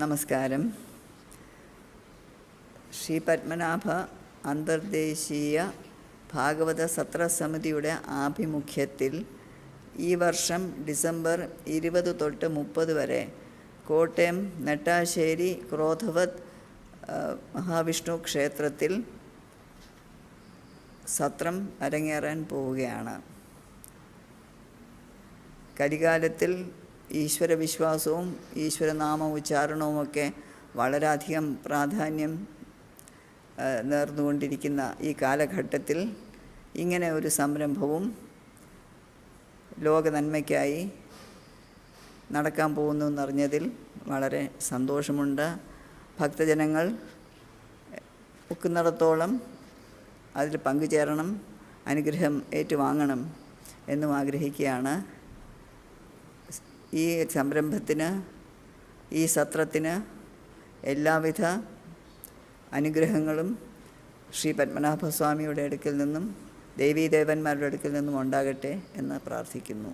നമസ്കാരം. ശ്രീ പത്മനാഭ അന്തർദേശീയ ഭാഗവത സത്രസമിതിയുടെ ആഭിമുഖ്യത്തിൽ ഈ വർഷം ഡിസംബർ ഇരുപത് തൊട്ട് മുപ്പത് വരെ കോട്ടയം നെട്ടാശ്ശേരി ക്രോധവത് മഹാവിഷ്ണു ക്ഷേത്രത്തിൽ സത്രം അരങ്ങേറാൻ പോവുകയാണ്. കലികാലത്തിൽ ഈശ്വരവിശ്വാസവും ഈശ്വരനാമ ഉച്ചാരണവുമൊക്കെ വളരെയധികം പ്രാധാന്യം നേർന്നുകൊണ്ടിരിക്കുന്ന ഈ കാലഘട്ടത്തിൽ ഇങ്ങനെ ഒരു സംരംഭവും ലോക നന്മയ്ക്കായി നടക്കാൻ പോകുന്നു എന്നറിഞ്ഞതിൽ വളരെ സന്തോഷമുണ്ട്. ഭക്തജനങ്ങൾ ഒക്കുന്നിടത്തോളം അതിൽ പങ്കുചേരണം അനുഗ്രഹം ഏറ്റുവാങ്ങണം എന്നും ആഗ്രഹിക്കുകയാണ്. ഈ സംരംഭത്തിന് ഈ സത്രത്തിന് എല്ലാവിധ അനുഗ്രഹങ്ങളും ശ്രീ പത്മനാഭസ്വാമിയുടെ അടുക്കിൽ നിന്നും ദേവീദേവന്മാരുടെ അടുക്കിൽ നിന്നും ഉണ്ടാകട്ടെ എന്ന് പ്രാർത്ഥിക്കുന്നു.